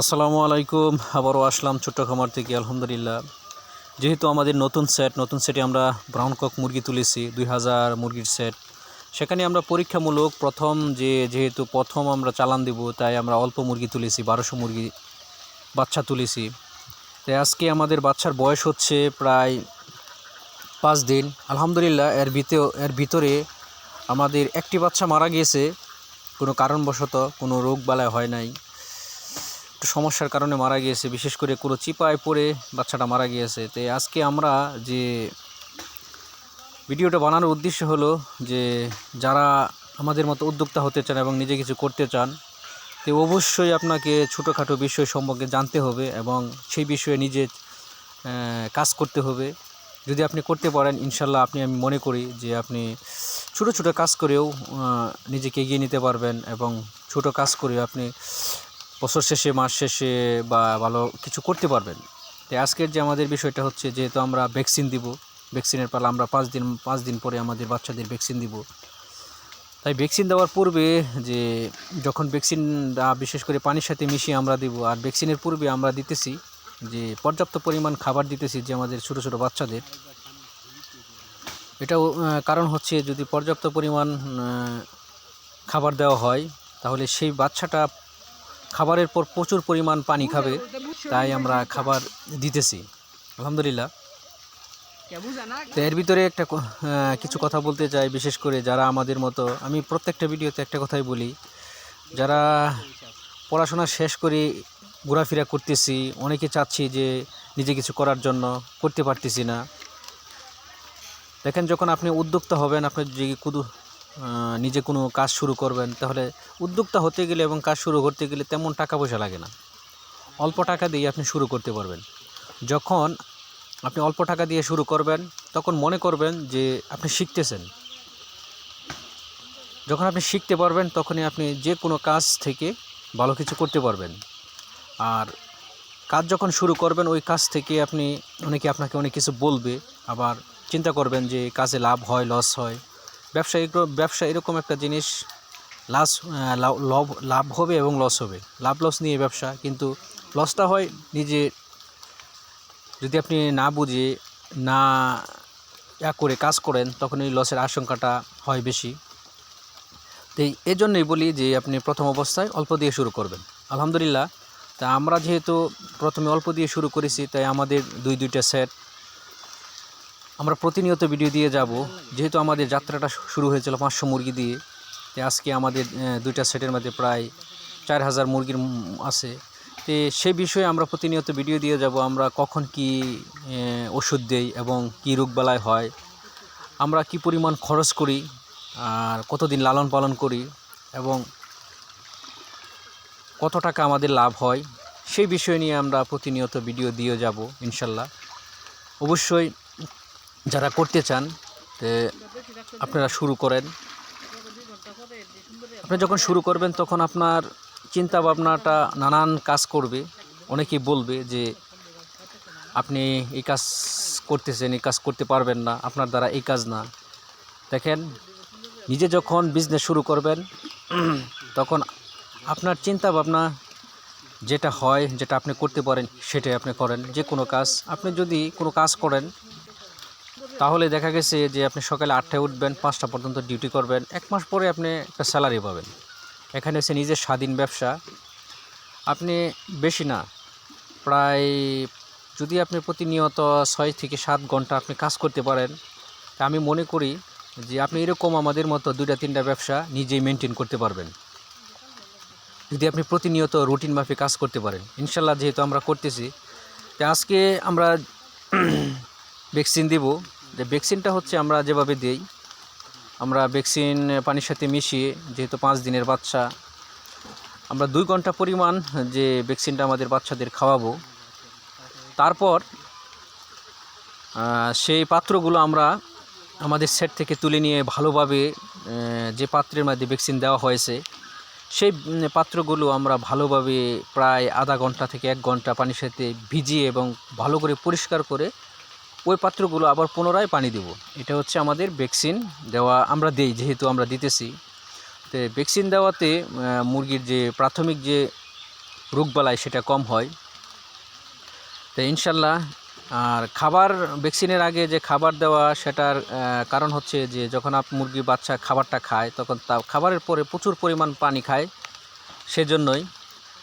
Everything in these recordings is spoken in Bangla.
আসসালামু আলাইকুম। আবারও আসলাম ছোট্ট খামার থেকে, আলহামদুলিল্লাহ। যেহেতু আমাদের নতুন সেট নতুন সেটে আমরা ব্রাউন কক মুরগি তুলেছি, দুই হাজার মুরগির সেট সেখানে আমরা পরীক্ষামূলক প্রথম যে, যেহেতু প্রথম আমরা চালান দিব, তাই আমরা অল্প মুরগি তুলেছি, বারোশো মুরগি বাচ্চা তুলেছি। তাই আজকে আমাদের বাচ্চার বয়স হচ্ছে প্রায় পাঁচ দিন। আলহামদুলিল্লাহ, এর ভিতরে এর ভিতরে আমাদের একটি বাচ্চা মারা গিয়েছে। কোনো কারণবশত কোনো রোগ বালায় হয় নাই। একটু সমস্যার কারণে মারা গিয়েছে, বিশেষ করে কোনো চিপায় পড়ে বাচ্চাটা মারা গিয়েছে। তো আজকে আমরা যে ভিডিওটা বানানোর উদ্দেশ্য হলো যে যারা আমাদের মতো উদ্যোক্তা হতে চান এবং নিজে কিছু করতে চান, তো অবশ্যই আপনাকে ছোটোখাটো বিষয় সম্পর্কে জানতে হবে এবং সেই বিষয়ে নিজে কাজ করতে হবে। যদি আপনি করতে পারেন, ইনশাল্লাহ আপনি, আমি মনে করি যে আপনি ছোটো ছোটো কাজ করেও নিজেকে এগিয়ে নিতে পারবেন এবং ছোটো কাজ করে আপনি বছর শেষে, মাস শেষে বা ভালো কিছু করতে পারবেন। তো আজকের যে আমাদের বিষয়টা হচ্ছে যেহেতু আমরা ভ্যাকসিন দিব, ভ্যাকসিনের পালা আমরা পাঁচ দিন পাঁচ দিন পরে আমাদের বাচ্চাদের ভ্যাকসিন দিব। তাই ভ্যাকসিন দেওয়ার পূর্বে যে যখন ভ্যাকসিন বিশেষ করে পানির সাথে মিশিয়ে আমরা দিব, আর ভ্যাকসিনের পূর্বে আমরা দিতেছি যে পর্যাপ্ত পরিমাণ খাবার দিতেছি যে আমাদের ছোটো ছোটো বাচ্চাদের। এটাও কারণ হচ্ছে যদি পর্যাপ্ত পরিমাণ খাবার দেওয়া হয়, তাহলে সেই বাচ্চাটা খাবারের পর প্রচুর পরিমাণ পানি খাবে, তাই আমরা খাবার দিতেছি। আলহামদুলিল্লাহ। তো এর ভিতরে একটা কিছু কথা বলতে চাই, বিশেষ করে যারা আমাদের মতো, আমি প্রত্যেকটা ভিডিওতে একটা কথাই বলি, যারা পড়াশোনা শেষ করে ঘোরাফেরা করতেছি, অনেকে চাচ্ছি যে নিজে কিছু করার জন্য, করতে পারতেছি না। দেখেন, যখন আপনি উদ্যোক্তা হবেন আপনার যে নিজে কোনো কাজ শুরু করবেন, তাহলে উদ্যোক্তা হতে গেলে এবং কাজ শুরু করতে গেলে তেমন টাকা পয়সা লাগে না। অল্প টাকা দিয়ে আপনি শুরু করতে পারবেন। যখন আপনি অল্প টাকা দিয়ে শুরু করবেন, তখন মনে করবেন যে আপনি শিখতেছেন। যখন আপনি শিখতে পারবেন, তখনই আপনি যে কোনো কাজ থেকে ভালো কিছু করতে পারবেন। আর কাজ যখন শুরু করবেন, ওই কাজ থেকে আপনি অনেকে আপনাকে অনেক কিছু বলবে, আবার চিন্তা করবেন যে কাজে লাভ হয় লস হয়। ব্যবসা ব্যবসা এরকম একটা জিনিস, লাস লাভ- লাভ হবে এবং লস হবে। লাভ লস নিয়ে ব্যবসা, কিন্তু লসটা হয় নিজে, যদি আপনি না বুঝে, না ইয়া করে কাজ করেন, তখন এই লসের আশঙ্কাটা হয় বেশি। তো এই জন্যই বলি যে আপনি প্রথম অবস্থায় অল্প দিয়ে শুরু করবেন। আলহামদুলিল্লাহ, তা আমরা যেহেতু প্রথমে অল্প দিয়ে শুরু করেছি, তাই আমাদের দুই, দুইটা সেট আমরা প্রতিনিয়ত ভিডিও দিয়ে যাব। যেহেতু আমাদের যাত্রাটা শুরু হয়েছিল পাঁচশো মুরগি দিয়ে, তো আজকে আমাদের দুইটা সেটের মধ্যে প্রায় চার হাজার মুরগির আছে। তো সেই বিষয়ে আমরা প্রতিনিয়ত ভিডিও দিয়ে যাব, আমরা কখন কি ওষুধ দেই এবং কী রোগবালাই হয়, আমরা কি পরিমাণ খরচ করি, আর কতদিন লালন পালন করি, এবং কত টাকা আমাদের লাভ হয় সেই বিষয় নিয়ে আমরা প্রতিনিয়ত ভিডিও দিয়ে যাব, ইনশাল্লাহ। অবশ্যই যারা করতে চান, তে আপনারা শুরু করেন। আপনি যখন শুরু করবেন, তখন আপনার চিন্তা ভাবনাটা নানান কাজ করবে। অনেকেই বলবে যে, আপনি এই কাজ করতেছেন, এই কাজ করতে পারবেন না, আপনার দ্বারা এই কাজ না। দেখেন, নিজে যখন বিজনেস শুরু করবেন, তখন আপনার চিন্তা ভাবনা যেটা হয়, যেটা আপনি করতে পারেন, সেটাই আপনি করেন। যে কোনো কাজ, আপনি যদি কোনো কাজ করেন তাহলে দেখা গেছে যে আপনি সকালে আটটায় উঠবেন, পাঁচটা পর্যন্ত ডিউটি করবেন। এক মাস পরে আপনি একটা স্যালারি পাবেন। এখানে হচ্ছে নিজের স্বাধীন ব্যবসা। আপনি বেশি না, প্রায় যদি আপনি প্রতিনিয়ত ছয় থেকে সাত ঘণ্টা আপনি কাজ করতে পারেন, তা আমি মনে করি যে আপনি এরকম আমাদের মতো দুইটা, তিনটা ব্যবসা নিজেই মেনটেন করতে পারবেন। যদি আপনি প্রতিনিয়ত রুটিন মাফে কাজ করতে পারেন, ইনশাল্লাহ যেহেতু আমরা করতেছি, তো আজকে আমরা ভ্যাকসিন দিব। যে ভ্যাকসিনটা হচ্ছে আমরা যেভাবে দেই, আমরা ভ্যাকসিন পানির সাথে মিশিয়ে, যেহেতু পাঁচ দিনের বাচ্চা, আমরা দুই ঘণ্টা পরিমাণ যে ভ্যাকসিনটা আমাদের বাচ্চাদের খাওয়াবো, তারপর সেই পাত্রগুলো আমরা আমাদের সেট থেকে তুলে নিয়ে ভালোভাবে যে পাত্রের মধ্যে ভ্যাকসিন দেওয়া হয়েছে, সেই পাত্রগুলো আমরা ভালোভাবে প্রায় আধা ঘণ্টা থেকে এক ঘণ্টা পানির সাথে ভিজিয়ে এবং ভালো করে পরিষ্কার করে ওই পাত্রগুলো আবার পুনরায় পানি দেব। এটা হচ্ছে আমাদের ভ্যাকসিন দেওয়া আমরা দেই, যেহেতু আমরা দিতেছি। তো ভ্যাকসিন দেওয়াতে মুরগির যে প্রাথমিক যে রোগবালাই সেটা কম হয়। তো ইনশাল্লাহ, আর খাবার, ভ্যাকসিনের আগে যে খাবার দেওয়া সেটার কারণ হচ্ছে যে যখন আপ, মুরগি বাচ্চা খাবারটা খায়, তখন তা খাবারের পরে প্রচুর পরিমাণ পানি খায়, সেজন্যই।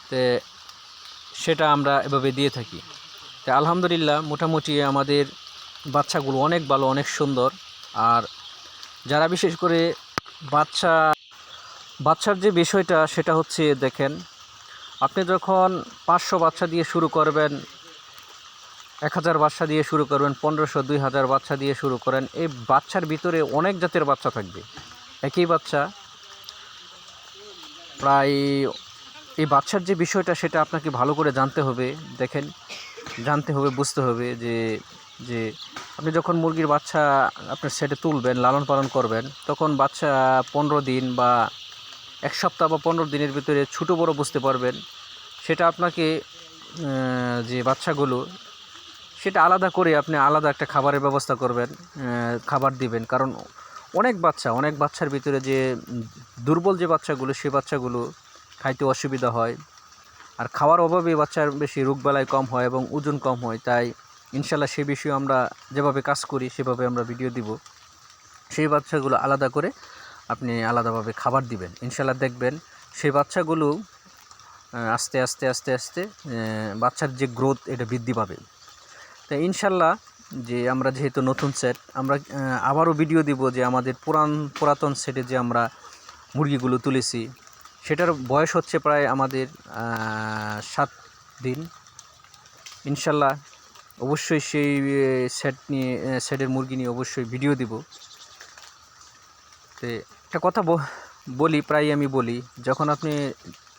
তো সেটা আমরা এভাবে দিয়ে থাকি। তো আলহামদুলিল্লাহ, মোটামুটি আমাদের বাচ্চাগুলো অনেক ভালো, অনেক সুন্দর। আর যারা বিশেষ করে বাচ্চা, বাচ্চার যে বিষয়টা সেটা হচ্ছে, দেখেন, আপনি যখন পাঁচশো বাচ্চা দিয়ে শুরু করবেন, এক হাজার বাচ্চা দিয়ে শুরু করবেন, পনেরোশো, দুই হাজার বাচ্চা দিয়ে শুরু করেন, এই বাচ্চার ভিতরে অনেক জাতের বাচ্চা থাকবে। একই বাচ্চা, প্রায় এই বাচ্চার যে বিষয়টা সেটা আপনাকে ভালো করে জানতে হবে, দেখেন, জানতে হবে, বুঝতে হবে যে যে আপনি যখন মুরগির বাচ্চা আপনার সেটে তুলবেন, লালন পালন করবেন, তখন বাচ্চা পনেরো দিন বা এক সপ্তাহ বা পনেরো দিনের ভিতরে ছোটো বড় বুঝতে পারবেন। সেটা আপনাকে যে বাচ্চাগুলো, সেটা আলাদা করে আপনি আলাদা একটা খাবারের ব্যবস্থা করবেন খাবার দিবেন। কারণ অনেক বাচ্চা, অনেক বাচ্চার ভিতরে যে দুর্বল যে বাচ্চাগুলো, সে বাচ্চাগুলো খাইতে অসুবিধা হয়। আর খাওয়ার অভাবে বাচ্চার বেশি রোগবালাই কম হয় এবং ওজন কম হয়, তাই ইনশাল্লাহ সে বিষয়ে আমরা যেভাবে কাজ করি, সেভাবে আমরা ভিডিও দিব। সেই বাচ্চাগুলো আলাদা করে আপনি আলাদাভাবে খাবার দিবেন। ইনশাল্লাহ দেখবেন সেই বাচ্চাগুলো আস্তে আস্তে আস্তে আস্তে বাচ্চার যে গ্রোথ এটা বৃদ্ধি পাবে। তো ইনশাল্লাহ যে আমরা যেহেতু নতুন সেট আমরা আবারও ভিডিও দিব যে আমাদের পুরান, পুরাতন সেটে যে আমরা মুরগিগুলো তুলেছি, সেটার বয়স হচ্ছে প্রায় আমাদের সাত দিন। ইনশাল্লাহ অবশ্যই সেই সেট নিয়ে সেটের মুরগি নিয়ে অবশ্যই ভিডিও দিব। তো একটা কথা বলি প্রায় আমি বলি, যখন আপনি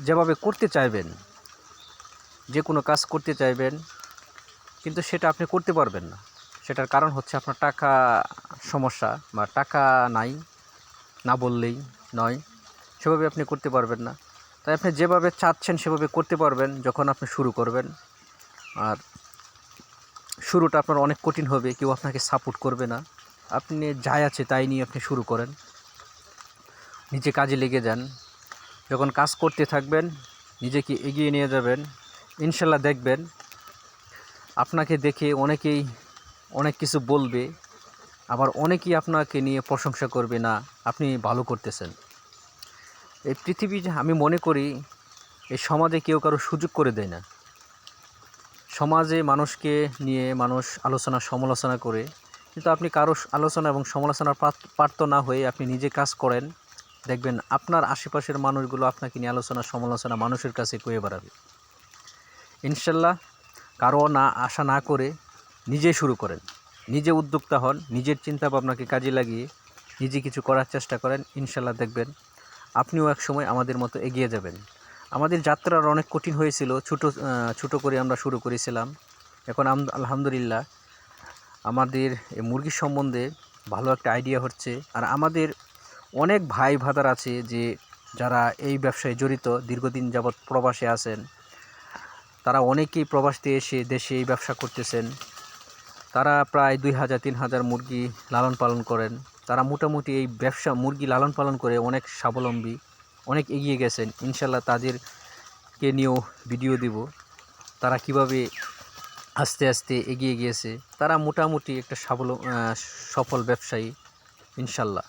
যেভাবে করতে চাইবেন, যে কোনো কাজ করতে চাইবেন, কিন্তু সেটা আপনি করতে পারবেন না। সেটার কারণ হচ্ছে আপনার টাকা সমস্যা বা টাকা নাই, না বললেই নয়, সেভাবে আপনি করতে পারবেন না। তাই আপনি যেভাবে চাচ্ছেন সেভাবে করতে পারবেন, যখন আপনি শুরু করবেন। আর শুরুটা আপনার অনেক কঠিন হবে, কেউ আপনাকে সাপোর্ট করবে না। আপনি যাই আছে তাই নিয়ে আপনি শুরু করেন। নিজে কাজে লেগে যান। যখন কাজ করতে থাকবেন, নিজেকে এগিয়ে নিয়ে যাবেন। ইনশাল্লাহ দেখবেন, আপনাকে দেখে অনেকেই অনেক কিছু বলবে, আবার অনেকেই আপনাকে নিয়ে প্রশংসা করবে, না, আপনি ভালো করতেছেন। এই পৃথিবী আমি মনে করি, এই সমাজে কেউ কারও সুযোগ করে দেয় না। সমাজে মানুষকে নিয়ে মানুষ আলোচনা, সমালোচনা করে। কিন্তু আপনি কারও আলোচনা এবং সমালোচনার পাত- পাত্র না হয়ে আপনি নিজে কাজ করেন, দেখবেন আপনার আশেপাশের মানুষগুলো আপনাকে নিয়ে আলোচনা, সমালোচনা মানুষের কাছে কয়ে বেড়াবে। ইনশাল্লাহ কারও না, আশা না করে নিজে শুরু করেন। নিজে উদ্যোক্তা হন, নিজের চিন্তা ভাবনাকে কাজে লাগিয়ে নিজে কিছু করার চেষ্টা করেন। ইনশাল্লাহ দেখবেন আপনিও এক সময় আমাদের মতো এগিয়ে যাবেন। আমাদের যাত্রার অনেক কঠিন হয়েছিল। ছোটো ছোটো করে আমরা শুরু করেছিলাম। এখন আলহামদুলিল্লাহ আমাদের এই মুরগির সম্বন্ধে ভালো একটা আইডিয়া হচ্ছে। আর আমাদের অনেক ভাই ভাতার আছে যে যারা এই ব্যবসায় জড়িত, দীর্ঘদিন যাবৎ প্রবাসে আছেন, তারা অনেকেই প্রবাস দিয়ে এসে দেশে এই ব্যবসা করতেছেন। তারা প্রায় দুই হাজার, তিন হাজার মুরগি লালন পালন করেন। তারা মোটামুটি এই ব্যবসা, মুরগি লালন পালন করে অনেক স্বাবলম্বী। অনেক এগিয়ে গেছেন। ইনশাল্লাহ তাদেরকে নিয়েও ভিডিও দিব। তারা কীভাবে আস্তে আস্তে এগিয়ে গিয়েছে। তারা মোটামুটি একটা সাবল সফল ব্যবসায়ী ইনশাল্লাহ